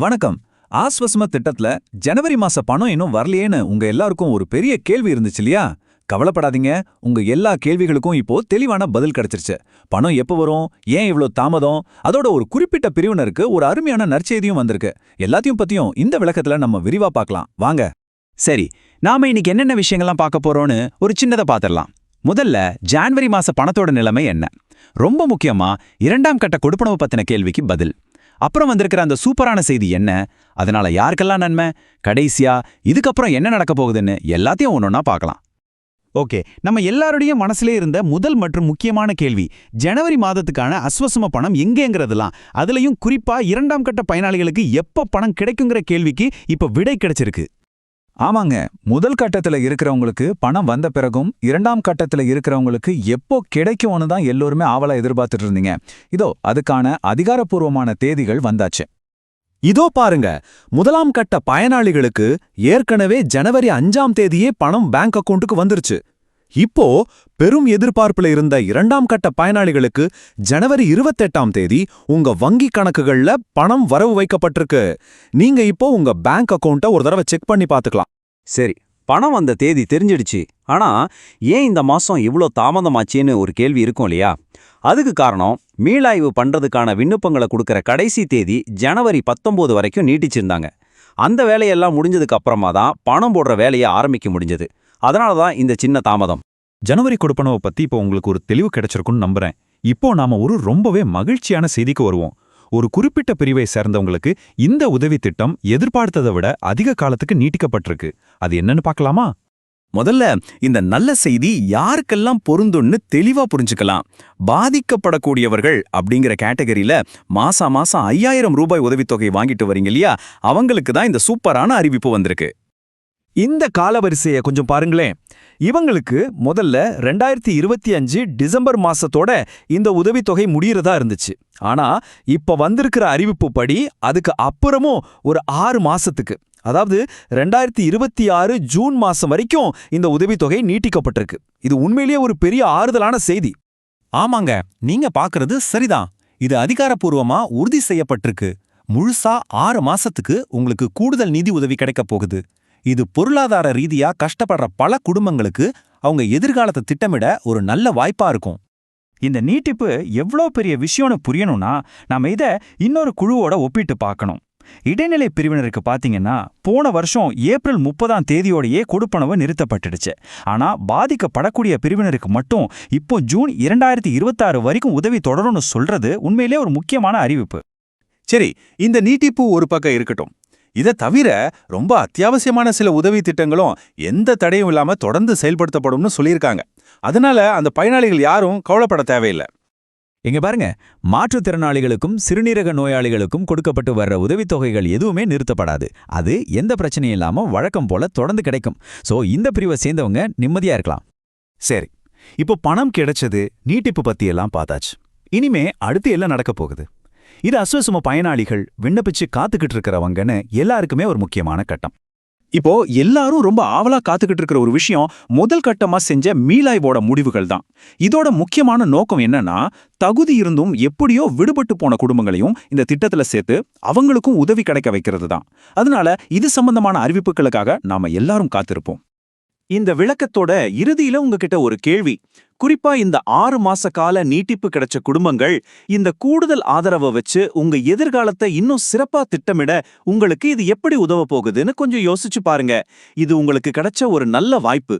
வணக்கம். ஆஸ்வசம திட்டத்துல ஜனவரி மாச பணம் இன்னும் வரலையேன்னு உங்க எல்லாருக்கும் ஒரு பெரிய கேள்வி இருந்துச்சு இல்லையா? கவலைப்படாதீங்க. உங்க எல்லா கேள்விகளுக்கும் இப்போ தெளிவான பதில் கிடைச்சிருச்சு. பணம் எப்போ வரும்? ஏன் இவ்ளோ தாமதம்? அதோட ஒரு குறிப்பிட்ட பிரிவினருக்கு ஒரு அருமையான நற்செய்தியும் வந்திருக்கு. எல்லாத்தையும் பத்தியும் இந்த விளக்கத்துல நம்ம விரிவா பார்க்கலாம். வாங்க. சரி நாம இன்னைக்கு என்னென்ன விஷயங்கள்லாம் பார்க்க போறோம்னு ஒரு சின்னதை பார்த்துடலாம். முதல்ல ஜான்வரி மாச பணத்தோட நிலைமை என்ன? ரொம்ப முக்கியமா இரண்டாம் கட்ட கொடுப்பனவு பத்தின கேள்விக்கு பதில். அப்புறம் வந்திருக்கிற அந்த சூப்பரான செய்தி என்ன? அதனால யாருக்கெல்லாம் நன்மை? கடைசியா இதுக்கப்புறம் என்ன நடக்க போகுதுன்னு எல்லாத்தையும் ஒன்னொன்னா பார்க்கலாம். ஓகே நம்ம எல்லாருடைய மனசுல இருந்த முதல் மற்றும் முக்கியமான கேள்வி ஜனவரி மாதத்துக்கான அஸ்வசம பணம் எங்கேங்கிறதுலாம் அதுலயும் குறிப்பா இரண்டாம் கட்ட பயனாளிகளுக்கு எப்ப பணம் கிடைக்குங்கிற கேள்விக்கு இப்ப விடை கிடைச்சிருக்கு. ஆமாங்க. முதல் கட்டத்துல இருக்கிறவங்களுக்கு பணம் வந்த பிறகும் இரண்டாம் கட்டத்துல இருக்கிறவங்களுக்கு எப்போ கிடைக்கும்னு தான் எல்லோருமே ஆவலா எதிர்பார்த்துட்டு இருந்தீங்க. இதோ அதுக்கான அதிகாரப்பூர்வமான தேதிகள் வந்தாச்சு. இதோ பாருங்க. முதலாம் கட்ட பயனாளிகளுக்கு ஏற்கனவே ஜனவரி அஞ்சாம் தேதியே பணம் பேங்க் அக்கவுண்ட்டுக்கு வந்துருச்சு. இப்போ பெரும் எதிர்பார்ப்புல இருந்த இரண்டாம் கட்ட பயனாளிகளுக்கு ஜனவரி இருபத்தெட்டாம் தேதி உங்க வங்கி கணக்குகள்ல பணம் வரவு வைக்கப்பட்டிருக்கு. நீங்க இப்போ உங்க பேங்க் அக்கவுண்ட்டை ஒரு தடவை செக் பண்ணி பார்த்துக்கலாம். சரி பணம் வந்த தேதி தெரிஞ்சிடுச்சு. ஆனா ஏன் இந்த மாசம் இவ்ளோ தாமதமாச்சேன்னு ஒரு கேள்வி இருக்கும் இல்லையா? அதுக்கு காரணம் மீளாய்வு பண்றதுக்கான விண்ணப்பங்களை கொடுக்கற கடைசி தேதி ஜனவரி 19 வரைக்கும் நீட்டிச்சிருந்தாங்க. அந்த வேலையெல்லாம் முடிஞ்சதுக்கு அப்புறமா தான் பணம் போடுற வேலையை ஆரம்பிக்க முடிஞ்சது. அதனால தான் இந்த சின்ன தாமதம். ஜனவரி கொடுப்பனவை பத்தி இப்போ உங்களுக்கு ஒரு தெளிவு கிடைச்சிருக்கும்னு நம்புறேன். இப்போ நாம ஒரு ரொம்பவே மகிழ்ச்சியான செய்திக்கு வருவோம். ஒரு குறிப்பிட்ட பிரிவை சேர்ந்தவங்களுக்கு இந்த உதவி திட்டம் எதிர்பார்த்ததை விட அதிக காலத்துக்கு நீட்டிக்கப்பட்டிருக்கு. அது என்னன்னு பார்க்கலாமா? முதல்ல இந்த நல்ல செய்தி யாருக்கெல்லாம் பொருந்தும்னு தெளிவா புரிஞ்சுக்கலாம். பாதிக்கப்படக்கூடியவர்கள் அப்படிங்கிற கேட்டகரியில மாசா மாசம் ஐயாயிரம் ரூபாய் உதவித்தொகை வாங்கிட்டு வரீங்க இல்லையா? அவங்களுக்கு தான் இந்த சூப்பரான அறிவிப்பு வந்திருக்கு. இந்த காலவரிசையை கொஞ்சம் பாருங்களேன். இவங்களுக்கு முதல்ல ரெண்டாயிரத்தி இருபத்தி அஞ்சு டிசம்பர் மாசத்தோட இந்த உதவித்தொகை முடியறதா இருந்துச்சு. ஆனா இப்ப வந்திருக்கிற அறிவிப்பு படி அதுக்கு அப்புறமும் ஒரு ஆறு மாசத்துக்கு அதாவது ரெண்டாயிரத்தி இருபத்தி ஆறு ஜூன் மாசம் வரைக்கும் இந்த உதவித்தொகை நீட்டிக்கப்பட்டிருக்கு. இது உண்மையிலேயே ஒரு பெரிய ஆறுதலான செய்தி. ஆமாங்க நீங்க பாக்குறது சரிதான். இது அதிகாரப்பூர்வமா உறுதி செய்யப்பட்டிருக்கு. முழுசா ஆறு மாசத்துக்கு உங்களுக்கு கூடுதல் நிதி உதவி கிடைக்கப் போகுது. இது பொருளாதார ரீதியா கஷ்டப்படுற பல குடும்பங்களுக்கு அவங்க எதிர்காலத்தை திட்டமிட ஒரு நல்ல வாய்ப்பா இருக்கும். இந்த நீட்டிப்பு எவ்வளோ பெரிய விஷயம்னு புரியணும்னா நாம இதை இன்னொரு குழுவோட ஒப்பிட்டு பார்க்கணும். இடைநிலை பிரிவினருக்கு பாத்தீங்கன்னா போன வருஷம் ஏப்ரல் முப்பதாம் தேதியோடையே கொடுப்பனவு நிறுத்தப்பட்டுடுச்சு. ஆனா பாதிக்கப்படக்கூடிய பிரிவினருக்கு மட்டும் இப்போ ஜூன் இரண்டாயிரத்தி இருபத்தாறு வரைக்கும் உதவி தொடரும்னு சொல்றது உண்மையிலே ஒரு முக்கியமான அறிவிப்பு. சரி இந்த நீட்டிப்பு ஒரு பக்கம் இருக்கட்டும். இதை தவிர ரொம்ப அத்தியாவசியமான சில உதவி திட்டங்களும் எந்த தடையும் இல்லாம தொடர்ந்து செயல்படுத்தப்படும்னு சொல்லியிருக்காங்க. அதனால அந்த பயனாளிகள் யாரும் கவலைப்பட தேவையில்லை. இங்க பாருங்க மாற்றுத்திறனாளிகளுக்கும் சிறுநீரக நோயாளிகளுக்கும் கொடுக்கப்பட்டு வர்ற உதவித்தொகைகள் எதுவுமே நிறுத்தப்படாது. அது எந்த பிரச்சனையும் இல்லாம வழக்கம் போல தொடர்ந்து கிடைக்கும். சோ இந்த பிரிவை சேர்ந்தவங்க நிம்மதியா இருக்கலாம். சரி இப்போ பணம் கிடைச்சது நீட்டிப்பு பத்தி எல்லாம் பார்த்தாச்சு. இனிமே அடுத்து எல்லாம் நடக்க போகுது? இது அஸ்வசும பயனாளிகள் விண்ணப்பிச்சு காத்துக்கிட்டு இருக்கிறவங்கன்னு எல்லாருக்குமே ஒரு முக்கியமான கட்டம். இப்போ எல்லாரும் ரொம்ப ஆவலா காத்துக்கிட்டு இருக்கிற ஒரு விஷயம் முதல் கட்டமா செஞ்ச மீளாய்வோட முடிவுகள் தான். இதோட முக்கியமான நோக்கம் என்னன்னா தகுதி இருந்தும் எப்படியோ விடுபட்டு போன குடும்பங்களையும் இந்த திட்டத்துல சேர்த்து அவங்களுக்கும் உதவி கிடைக்க வைக்கிறது தான். அதனால இது சம்பந்தமான அறிவிப்புகளுக்காக நாம எல்லாரும் காத்திருப்போம். இந்த விளக்கத்தோட இறுதியில உங்ககிட்ட ஒரு கேள்வி. குறிப்பா இந்த ஆறு மாச கால நீட்டிப்பு கிடைச்ச குடும்பங்கள் இந்த கூடுதல் ஆதரவை வச்சு உங்க எதிர்காலத்தை இன்னும் சிறப்பா திட்டமிட உங்களுக்கு இது எப்படி உதவ போகுதுன்னு கொஞ்சம் யோசிச்சு பாருங்க. இது உங்களுக்கு கிடைச்ச ஒரு நல்ல வாய்ப்பு.